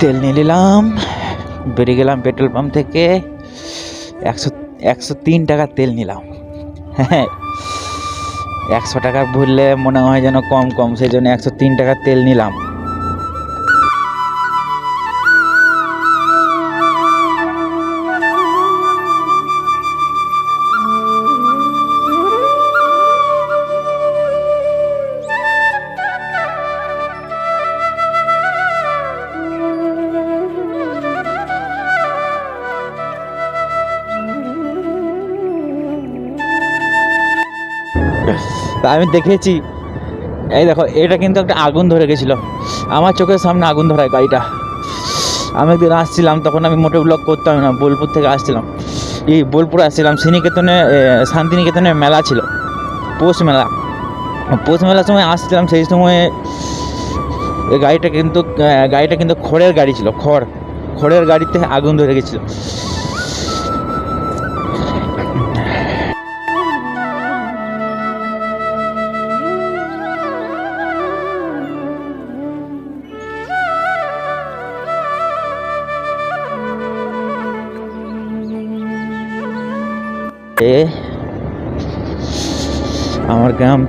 তেল নিয়ে নিলাম। বেরিয়ে গেলাম পেট্রোল পাম্প থেকে। একশো একশো তিন টাকার তেল নিলাম। হ্যাঁ একশো টাকা ভরলে মনে হয় যেন কম কম। সেই জন্য একশো তিন টাকার তেল নিলাম। আমি দেখেছি। এই দেখো, এটা কিন্তু একটা আগুন ধরে গেছিল। আমার চোখের সামনে আগুন ধরায় গাড়িটা। আমি একদিন আসছিলাম, তখন আমি মোটর ব্লক করতাম না, বোলপুর থেকে আসছিলাম। এই বোলপুর আসছিলাম, শ্রীনিকেতনে শান্তিনিকেতনে মেলা ছিল, পৌষ মেলা। পৌষ মেলার সময় আসছিলাম, সেই সময় গাড়িটা কিন্তু গাড়িটা কিন্তু খড়ের গাড়ি ছিল, খড়। খড়ের গাড়িতে আগুন ধরে গেছিল।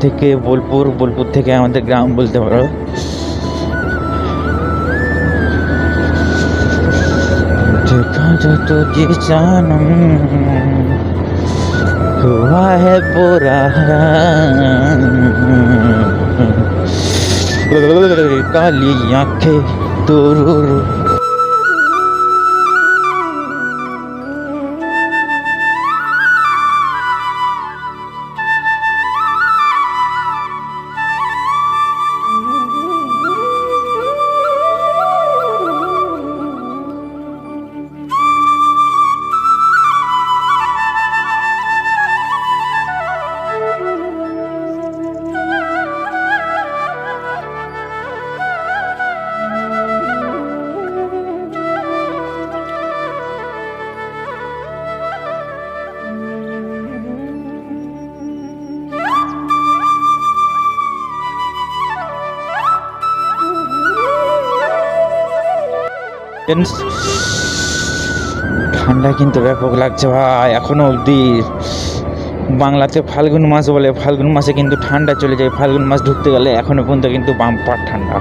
থেকে বোলপুর বোলপুর থেকে আমাদের গ্রাম বলতে পারো देखा जो तुझे जानम हुआ है बुरा काली आंखें तुरुरु ঠান্ডা কিন্তু ব্যাপক লাগছে ভাই এখনো অবধি বাংলাতে ফাল্গুন মাস বলে ফাল্গুন মাসে কিন্তু ঠান্ডা চলে যায় ফাল্গুন মাস ঢুকতে গেলে এখনো পর্যন্ত কিন্তু বাম্পার ঠান্ডা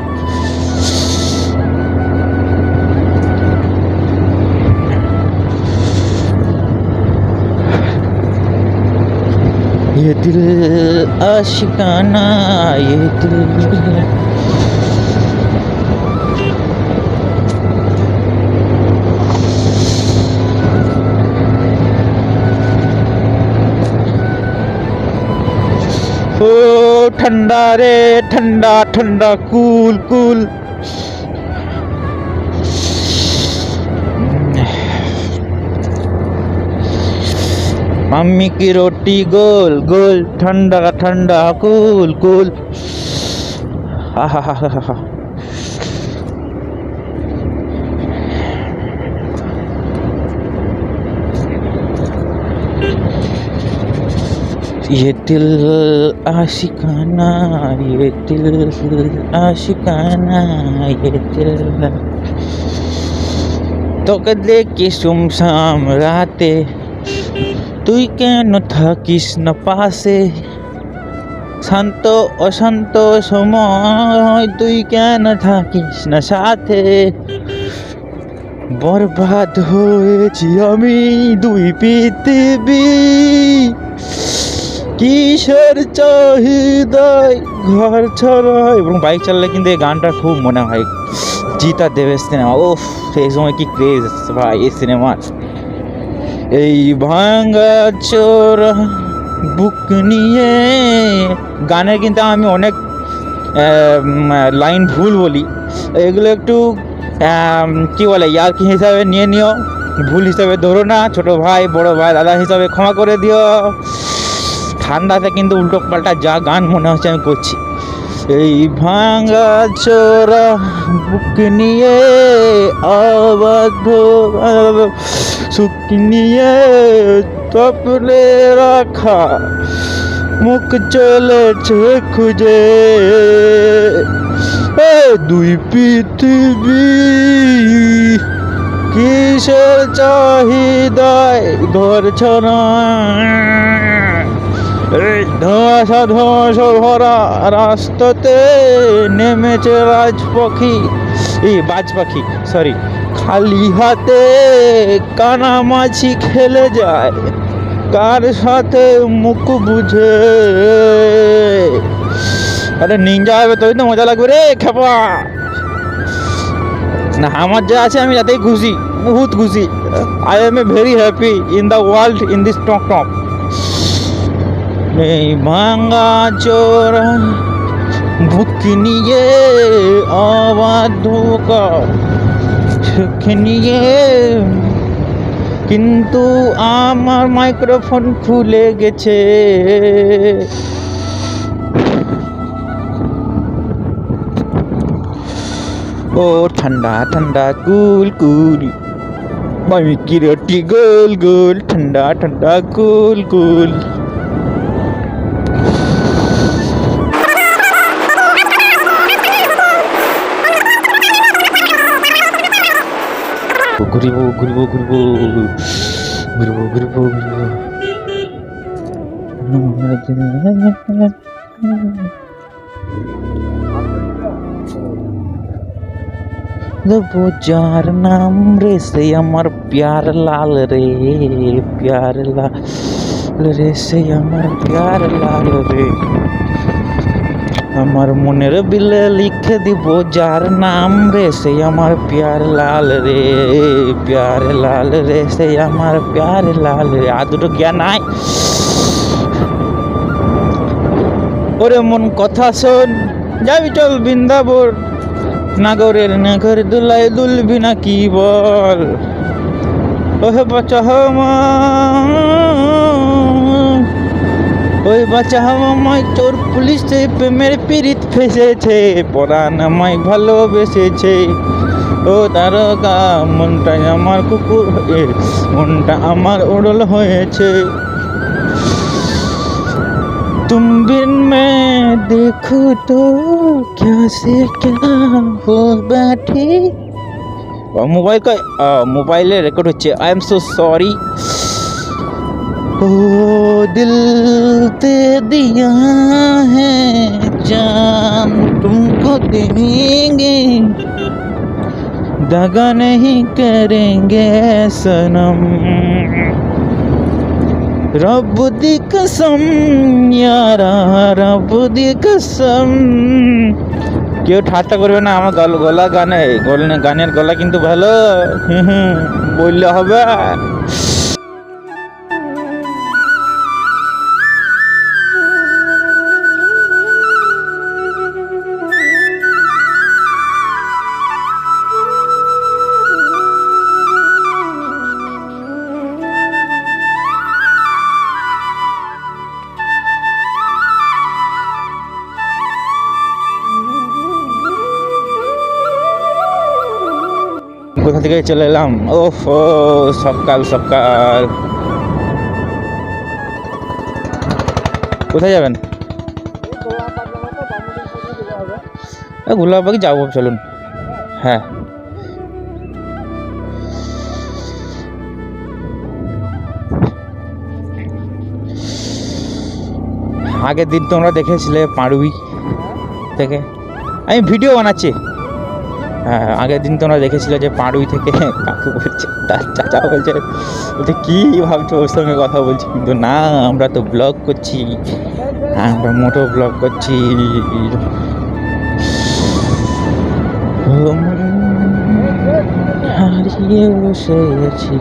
ये दिल आशिकाना ये दिल ठंडा रे, ठंडा ठंडा, कूल कूल। मम्मी की रोटी गोल गोल, ठंडा ठंडा, कूल कूल। हा हा हा हा ये दिल आशिकाना ये दिल आशिकाना ये दिल তোকে দেখি সুমসাম রাতে তুই কেন থাকিস না পাশে শান্ত অশান্ত সময় তুই কেন থাকিস না সাথে বরবাদ হয়েছি আমি দুই পৃথিবী কিসের চাহিদায়? ঘর ছাড়া এবং বাইক চালালে কিন্তু এই গানটা খুব মনে হয়। জিতা দেবের সিনেমা ও সেই সময় কি ক্রেজ ভাই এই সিনেমার এই ভাঙ্গা চোর বুক নিয়ে গানের কিন্তু আমি অনেক লাইন ভুল বলি। এগুলো একটু কি বলে ইয়ার কি হিসাবে নিয়ে নিও। ভুল হিসাবে ধরো না, ছোট ভাই, বড় ভাই, দাদা হিসাবে ক্ষমা করে দিও। ঠান্ডাতে কিন্তু উল্টো পাল্টা যা গান মনে হচ্ছে আমি করছি। এই ভাঙা চোরা বুক নিয়ে আবদ্ধ সুখ নিয়ে তপলে রাখা, মুখ চলেছে খুঁজে। দুই পৃথিবী কিসের চাহিদায় ধরছ না? ধোঁয়াশা ধোঁয়াশা ভরা রাস্তাতে নেমেছে রাজ পাখি এই বাজ পাখি সরি খালি হাতে কানামাছি খেলে যায়। কার সাথে মুখ বুঝে? আরে নিঞ্জা হবে তোই তো মজা লাগবে রে, খেপা। না, আমার যা আছে আমি তাতেই খুশি, বহুত খুশি। I am a very happy in the world in this talk talk. এই ভাঙা চোরা। বুক নিয়ে ধোকা সুখ নিয়ে। কিন্তু আমার মাইক্রোফোন খুলে গেছে। ও ঠান্ডা ঠান্ডা, কুল কুল। আমি কিরটি গোল গোল। ঠান্ডা ঠান্ডা, কুল কুল। ঘুরিব ঘুরিব ঘুরিব ঘুরিব ঘুরিব ঘুরিব দেবো যার নাম রে সে আমার প্যার লাল রে প্যার লাল রে সে আমার প্যার লাল রে আমার মনের বিলে লিখে দিব যার নাম রে সে আমার প্যার লাল রে, প্যার লাল রে সে আমার প্যার লাল রে। আর দুটো জ্ঞান নাই। ওরে মন কথা শোন, যাবি চল বৃন্দাবন। নাগরের নাগর দুলাই দুলবি না কি বল? ওহে বাচ্চা মা ওই বাচ্চা আমায় চোর পুলিশ প্রেমের পীড়িত ফেসেছে পরাণ আমায় ভালোবেসেছে ও তারকা মনটা আমার কুকুর এ, মনটা আমার ওড়ল হয়েছে तुम बिन मैं देखूं तो क्या से क्या हो बैठी মোবাইল কা মোবাইলে রেকর্ড হচ্ছে আই এম সো সরি ओ दिल ते दिया है जान तुमको देंगे दगा नहीं करेंगे सनम रब दी कसम यारा रब दी कसम কেউ ঠাট্টা করবে না আমার গল গলা গানে গল- গানের গলা কিন্তু ভালো হুম হুম, বললে হবে কোথা থেকে চলে এলাম? ওফ ও সকাল সকাল। কোথায় যাবেন? গোলাপাকি যাব, চলুন। হ্যাঁ। আগের দিন তোমরা দেখেছিলে পাড়ুই থেকে। আমি ভিডিও বানাচ্ছি। আগের দিন তো তোমরা দেখেছিলে যে পাড়ুই থেকে কাকু বলছে, তার চাচা বলছে বলছে, কী ভাবছ ওর সঙ্গে কথা বলছি? কিন্তু না, আমরা তো ব্লগ করছি আমরা মোটো ব্লগ করছি। হারিয়ে বসেছি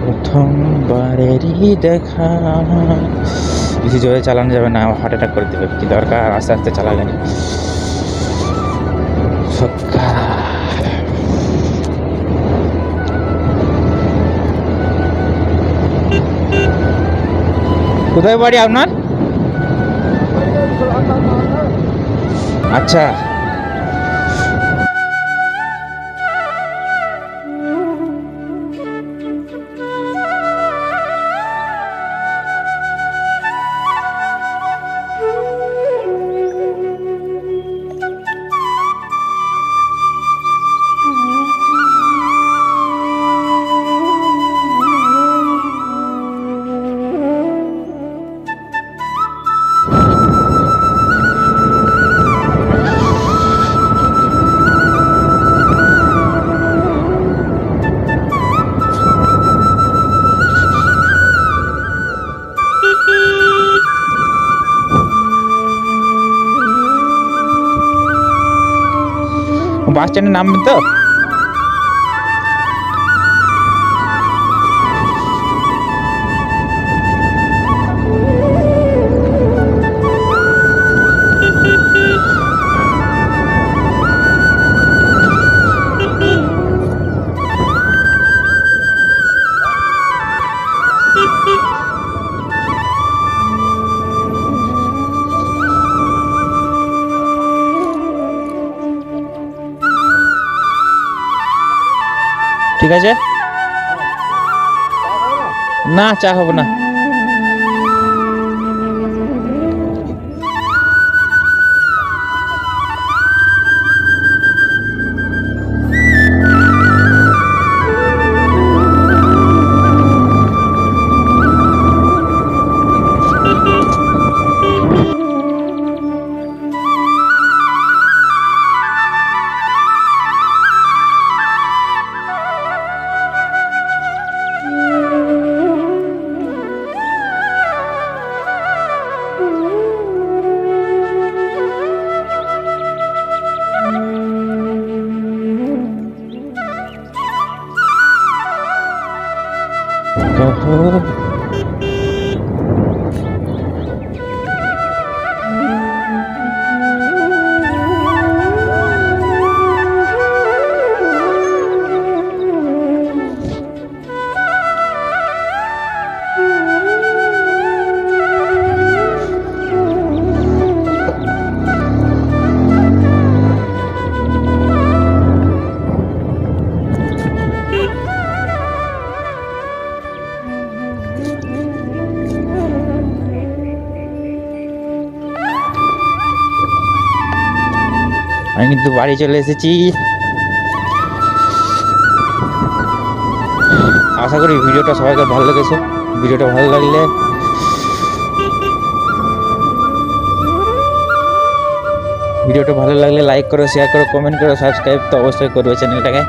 প্রথমবারেরই দেখা। বেশি জোরে চালানো যাবে না হার্ট অ্যাটাক করে দেবে, কি দরকার? আস্তে আস্তে চালালেন কোথায় বাড়ি আপনার? আচ্ছা। বাস স্ট্যান্ডে নামবেন তো? ঠিক আছে? না চা খাব না। ওহো। আমি কিন্তু বাড়ি চলে এসেছি। আশা করি ভিডিওটা সবাইকে ভালো লেগেছে। ভিডিওটা ভালো লাগলে ভিডিওটা ভালো লাগলে লাইক করো শেয়ার করো কমেন্ট করো সাবস্ক্রাইব তো অবশ্যই করবে চ্যানেলটাকে।